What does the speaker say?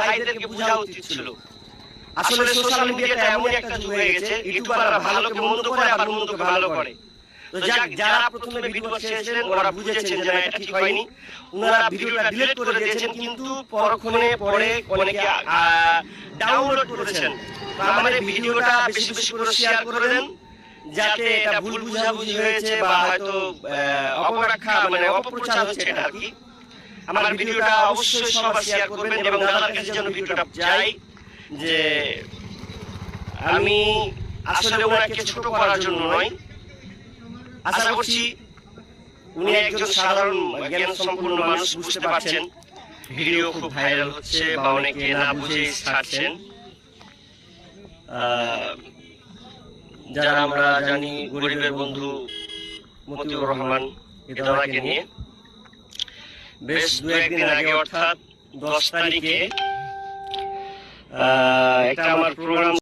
ভাইদেরকে বোঝা উচিত ছিল। আসলে সোশ্যাল মিডিয়াটা এমন একটা যুগ হয়ে গেছে ইউটিউবাররা ভালোকে মন্দ করে আবার মন্দকে ভালো করে। তো যাক যারা প্রথমে ভিডিও ছেড়েছিলেন ওরা বুঝেছেন যে এটা ঠিক হয়নি। ওনারা ভিডিওটা ডিলিট করে দিয়েছেন কিন্তু পরক্ষণে পরে অনেকে ডাউনলোড করেছেন। আমাদের ভিডিওটা বেশি বেশি করে শেয়ার করে দেন যাতে এটা ভুল বুঝাবুঝি হয়েছে বা হয়তো অপব্যাখ্যা মানে অপপ্রচার হচ্ছে এটা আর কি আমার ভিডিওটা অবশ্যই সবার শেয়ার করবেন এবং দাদার কাছে যেন ভিডিওটা যাই যে আমি আসলে ওনাকে ছোট করার জন্য নয়। আশা করছি উনি একজন সাধারণ জ্ঞান সম্পূর্ণ মানুষ বুঝতে পারছেন। ভিডিও খুব ভাইরাল হচ্ছে বা অনেকে না বুঝে ছাড়ছেন। যারা আমরা জানি গরিবের বন্ধু মতিউর রহমান এদারাকে নিয়ে বেশ দু একদিন আগে অর্থাৎ দশ তারিখে আহ, একটা আমার